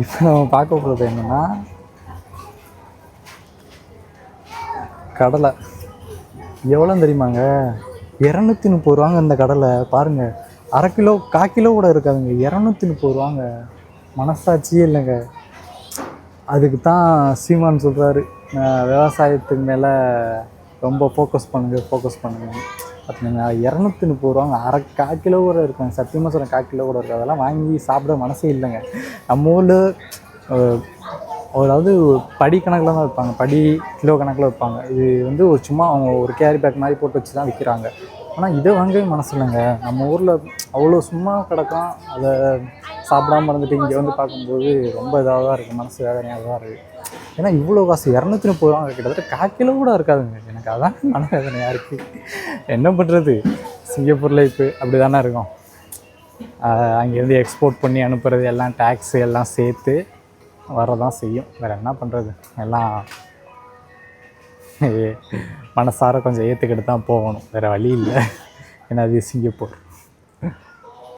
இப்போ நம்ம பார்க்க போகிறது என்னென்னா கடலை. எவ்வளோ தெரியுமாங்க? இரநூத்தி முப்பது ரூபாங்க இந்த கடலை. பாருங்கள் அரை கிலோ கால் கிலோ கூட இருக்காதுங்க. இரநூத்தி முப்பது ரூபாங்க. மனசாட்சியே இல்லைங்க. அதுக்கு தான் சீமான் சொல்கிறாரு விவசாயத்துக்கு மேலே ரொம்ப ஃபோக்கஸ் பண்ணுங்கள் ஃபோக்கஸ் பண்ணுங்க பார்த்தீங்கன்னா இரநூத்தி முப்பது ரூபாங்க. அரை கா கிலோ கூட இருக்காங்க சத்தியமாக சொல்கிறேன் கா கிலோ கூட இருக்கும். அதெல்லாம் வாங்கி சாப்பிட மனசே இல்லைங்க. நம்ம ஊரில் அதாவது படி கணக்கில் தான் வைப்பாங்க படி கிலோ கணக்கில் வைப்பாங்க இது வந்து ஒரு சும்மா அவங்க ஒரு கேரி பேக் மாதிரி போட்டு வச்சு தான் விற்கிறாங்க. ஆனால் இதை வாங்கவே மனசு இல்லைங்க. நம்ம ஊரில் அவ்வளோ சும்மா கிடக்கும். அதை சாப்பிடாம இருந்துட்டு இங்கே வந்து பார்க்கும்போது ரொம்ப இதாக தான் இருக்குது மனசு வேதனையாக தான் இருக்குது ஏன்னா இவ்வளோ காசு இரநூத்தி முப்பது ரூபா கிட்டத்தட்ட கால் கிலோ கூட இருக்காதுங்க. எனக்கு அதான் மனவேதனையாக இருக்குது என்ன பண்ணுறது சிங்கப்பூர் லைஃப்பு அப்படி தானே இருக்கும் அங்கேருந்து எக்ஸ்போர்ட் பண்ணி அனுப்புறது எல்லாம் டேக்ஸு எல்லாம் சேர்த்து வரதான் செய்யும். வேறு என்ன பண்ணுறது எல்லாம் மனசார கொஞ்சம் ஏற்றுக்கிட்டு தான் போகணும். வேறு வழி இல்லை. ஏன்னா அது சிங்கப்பூர்.